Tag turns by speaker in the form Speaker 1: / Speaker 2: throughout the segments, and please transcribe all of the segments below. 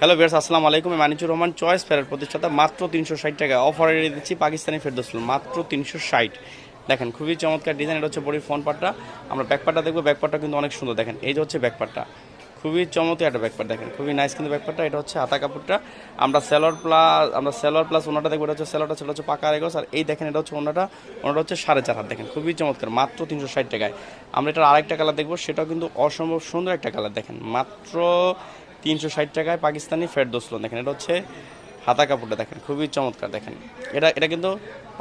Speaker 1: Hello বেরস আসসালামু আলাইকুম। আমি মানিজুর রহমান চয়েস ফেরার প্রতিষ্ঠাতা, মাত্র তিনশো ষাট টাকা। অফারে দিচ্ছি পাকিস্তানি ফেরদৌসুল, মাত্র তিনশো ষাট। দেখেন, খুবই চমৎকার ডিজাইন এটা হচ্ছে বডির ফোন পার্টটা আমরা ব্যাকপার্টটা দেখব ব্যাকপার্টটা কিন্তু অনেক সুন্দর। দেখেন, এই যে হচ্ছে ব্যাকপার্টটা খুবই চমৎকার একটা ব্যাকপার্ট দেখেন, খুবই নাইস কিন্তু ব্যাকপার্টটা এটা হচ্ছে হাতা কাপড়টা। আমরা সেলর প্লাস আমরা সেলর প্লাস ওনাটা দেখব, এটা হচ্ছে সেলরটা সেটা হচ্ছে পাকা রেগস। আর এই দেখেন, এটা হচ্ছে ওনাটা ওনাটা হচ্ছে সাড়ে চার হাত। দেখেন, খুবই চমৎকার, মাত্র তিনশো ষাট টাকায়। আমরা এটার আরেকটা কালার দেখব, সেটাও কিন্তু অসম্ভব সুন্দর একটা কালার দেখেন, মাত্র তিনশো ষাট টাকায় পাকিস্তানি ফেরদোসলন দেখেন। এটা হচ্ছে হাতা কাপড়টা দেখেন, খুবই চমৎকার দেখেন। এটা এটা কিন্তু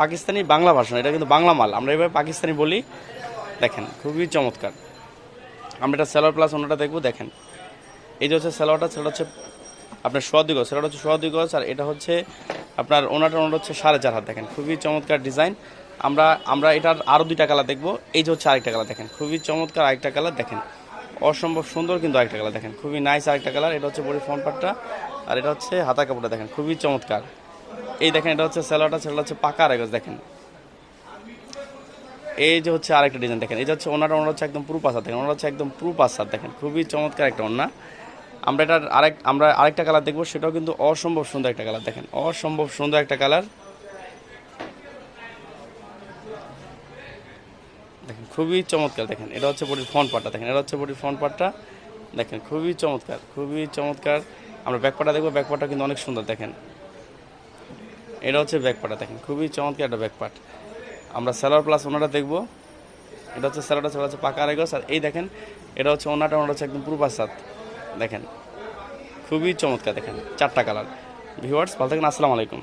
Speaker 1: পাকিস্তানি বাংলা ভাষণ এটা কিন্তু বাংলা মাল। আমরা এভাবে পাকিস্তানি বলি, দেখেন, খুবই চমৎকার। আমরা এটা সেলার প্লাস ওনাটা দেখব, দেখেন। এই যে হচ্ছে সেলারটা সেটা হচ্ছে আপনার সোয়াদি গজ সেটা হচ্ছে সোয়াদি গজ, আর এটা হচ্ছে আপনার ওনাটা ওনাটা হচ্ছে সাড়ে চার হাত, দেখেন। খুবই চমৎকার ডিজাইন আমরা আমরা এটার আরও দুইটা কালার দেখব। এই যে হচ্ছে আরেকটা কালার দেখেন। খুবই চমৎকার আরেকটা কালার দেখেন। অসম্ভব সুন্দর কিন্তু আরেকটা কালার দেখেন। খুবই নাইস আরেকটা কালার এটা হচ্ছে বডি ফ্রন্ট পার্টটা আর এটা হচ্ছে হাতা কাপড়টা দেখেন, খুবই চমৎকার। এই দেখেন, এটা হচ্ছে সেলারটা সেটা হচ্ছে পাকা রেগজ দেখেন। এই যে হচ্ছে আরেকটা ডিজাইন দেখেন, এই যে হচ্ছে ওনাটা ওনার হচ্ছে একদম প্রুপ আসার দেখেন ওনার হচ্ছে একদম প্রুপ আসার দেখেন, খুবই চমৎকার একটা ওনা আমরা এটার আরেক, আমরা আরেকটা কালার দেখব, সেটাও কিন্তু অসম্ভব সুন্দর একটা কালার দেখেন, অসম্ভব সুন্দর একটা কালার দেখেন, খুবই চমৎকার দেখেন, এটা হচ্ছে বডির ফ্রন্ট পার্টটা, দেখেন, এটা হচ্ছে বডির ফ্রন্ট পার্টটা, দেখেন, খুবই চমৎকার খুবই চমৎকার। আমরা ব্যাক পার্টটা দেখব ব্যাক পার্টটা কিন্তু অনেক সুন্দর, দেখেন। এটা হচ্ছে ব্যাক পার্টটা দেখেন, খুবই চমৎকার একটা ব্যাক পার্ট আমরা স্যালার প্লাস ওনাটা দেখব। এটা হচ্ছে স্যালারটা সেটা হচ্ছে পাকা রেগস আর এই দেখেন, এটা হচ্ছে ওনাটা ওনাটা হচ্ছে একদম পুরো পাসাদ দেখেন, খুবই চমৎকার, দেখেন, চারটা কালার ভিউয়ার্স ভালো থাকেন, আসসালামু আলাইকুম।